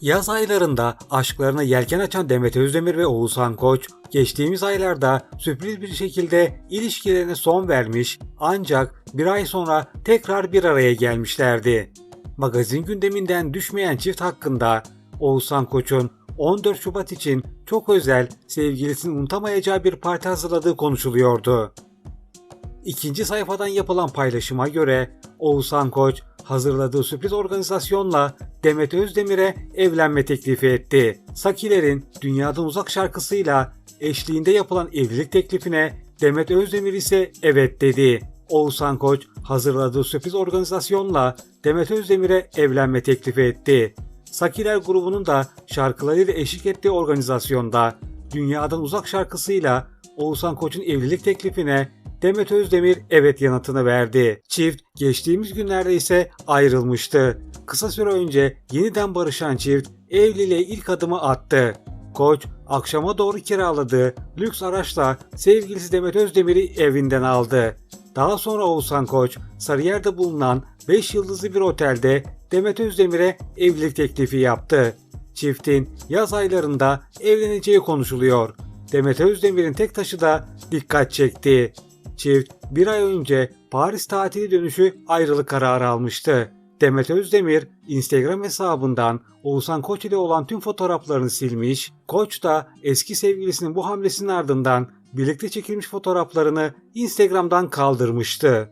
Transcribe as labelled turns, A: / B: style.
A: Yaz aylarında aşklarına yelken açan Demet Özdemir ve Oğuzhan Koç, geçtiğimiz aylarda sürpriz bir şekilde ilişkilerine son vermiş ancak bir ay sonra tekrar bir araya gelmişlerdi. Magazin gündeminden düşmeyen çift hakkında Oğuzhan Koç'un 14 Şubat için çok özel sevgilisinin unutamayacağı bir parti hazırladığı konuşuluyordu. İkinci sayfadan yapılan paylaşıma göre Oğuzhan Koç hazırladığı sürpriz organizasyonla Demet Özdemir'e evlenme teklifi etti. Sakiler'in Dünyadan Uzak şarkısıyla eşliğinde yapılan evlilik teklifine Demet Özdemir ise evet dedi. Oğuzhan Koç hazırladığı sürpriz organizasyonla Demet Özdemir'e evlenme teklifi etti. Sakiler grubunun da şarkılarıyla eşlik ettiği organizasyonda Dünyadan Uzak şarkısıyla Oğuzhan Koç'un evlilik teklifine Demet Özdemir evet yanıtını verdi. Çift geçtiğimiz günlerde ise ayrılmıştı. Kısa süre önce yeniden barışan çift evliliğe ilk adımı attı. Koç akşama doğru kiraladığı lüks araçla sevgilisi Demet Özdemir'i evinden aldı. Daha sonra Oğuzhan Koç Sarıyer'de bulunan 5 yıldızlı bir otelde Demet Özdemir'e evlilik teklifi yaptı. Çiftin yaz aylarında evleneceği konuşuluyor. Demet Özdemir'in tek taşı da dikkat çekti. Çift bir ay önce Paris tatili dönüşü ayrılık kararı almıştı. Demet Özdemir Instagram hesabından Oğuzhan Koç ile olan tüm fotoğraflarını silmiş. Koç da eski sevgilisinin bu hamlesinin ardından birlikte çekilmiş fotoğraflarını Instagram'dan kaldırmıştı.